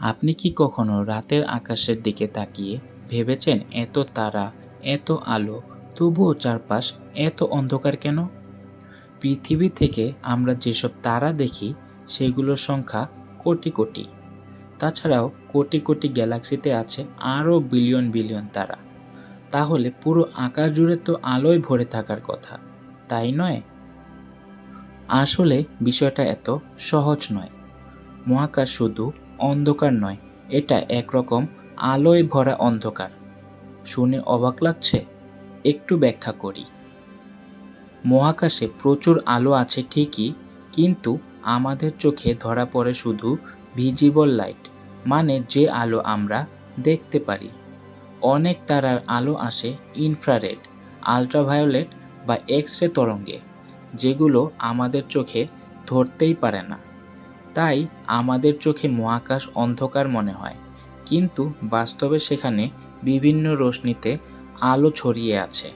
আপনি কি কখনো রাতের আকাশের দিকে তাকিয়ে ভেবেছেন, এত তারা, এত আলো, তবুও চারপাশ এত অন্ধকার কেন? পৃথিবী থেকে আমরা যেসব তারা দেখি, সেগুলোর সংখ্যা কোটি কোটি। তাছাড়াও কোটি কোটি গ্যালাক্সিতে আছে আরও বিলিয়ন বিলিয়ন তারা। তাহলে পুরো আকাশ জুড়ে তো আলোয় ভরে থাকার কথা, তাই নয়? আসলে বিষয়টা এত সহজ নয়। মহাকাশ শুধু অন্ধকার নয়, এটা একরকম আলোয় ভরা অন্ধকার। শুনে অবাক লাগছে, একটু ব্যাখ্যা করি। মহাকাশে প্রচুর আলো আছে ঠিকই, কিন্তু আমাদের চোখে ধরা পড়ে শুধু ভিজিবল লাইট মানে যে আলো আমরা দেখতে পারি। অনেক তারার আলো আসে ইনফ্রারেড, আলট্রাভায়োলেট বা এক্স রে তরঙ্গে, যেগুলো আমাদের চোখে ধরতেই পারে না। তাই আমাদের চোখে মহাকাশ অন্ধকার মনে হয়। কিন্তু বাস্তবে সেখানে বিভিন্ন রশ্মিতে আলো ছড়িয়ে আছে।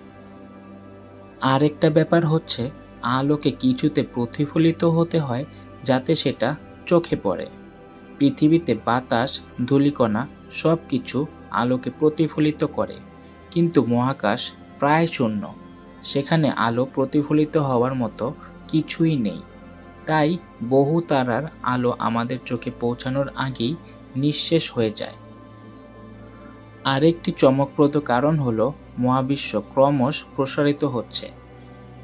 আরেকটা ব্যাপার হচ্ছে, আলোকে কিছুতে প্রতিফলিত হতে হয় যাতে সেটা চোখে পড়ে। পৃথিবীতে বাতাস, ধূলিকণা সব কিছু আলোকে প্রতিফলিত করে। কিন্তু মহাকাশ প্রায় শূন্য। সেখানে আলো প্রতিফলিত হওয়ার মতো কিছুই নেই। তাই বহু তারার আলো আমাদের চোখে পৌঁছানোর আগেই নিঃশেষ হয়ে যায়। আরেকটি চমকপ্রদ কারণ হল মহাবিশ্ব ক্রমশ প্রসারিত হচ্ছে।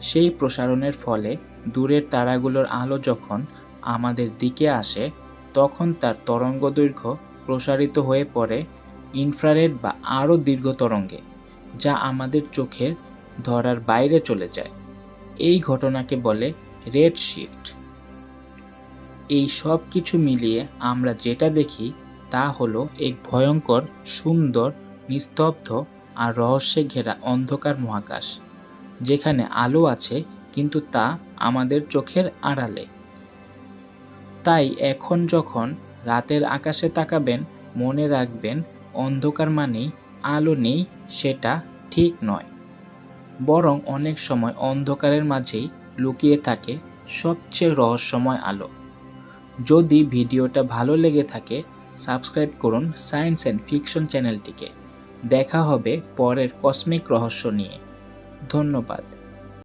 সেই প্রসারণের ফলে দূরের তারাগুলোর আলো যখন আমাদের দিকে আসে, তখন তার তরঙ্গদৈর্ঘ্য প্রসারিত হয়ে পড়ে ইনফ্রারেড বা আরও দীর্ঘ তরঙ্গে, যা আমাদের চোখের ধরার বাইরে চলে যায়। এই ঘটনাকে বলে রেড শিফট। এই সব কিছু মিলিয়ে আমরা যেটা দেখি তা হলো এক ভয়ঙ্কর, সুন্দর, নিস্তব্ধ আর রহস্যে ঘেরা অন্ধকার মহাকাশ, যেখানে আলো আছে কিন্তু তা আমাদের চোখের আড়ালে। তাই এখন যখন রাতের আকাশে তাকাবেন, মনে রাখবেন অন্ধকার মানেই আলো নেই, সেটা ঠিক নয়। বরং অনেক সময় অন্ধকারের মাঝেই লুকিয়ে থাকে সবচেয়ে রহস্যময় আলো। যদি ভিডিওটা ভালো লেগে থাকে, সাবস্ক্রাইব করুন সায়েন্স অ্যান্ড ফিকশন চ্যানেলটিকে। দেখা হবে পরের কসমিক রহস্য নিয়ে। ধন্যবাদ।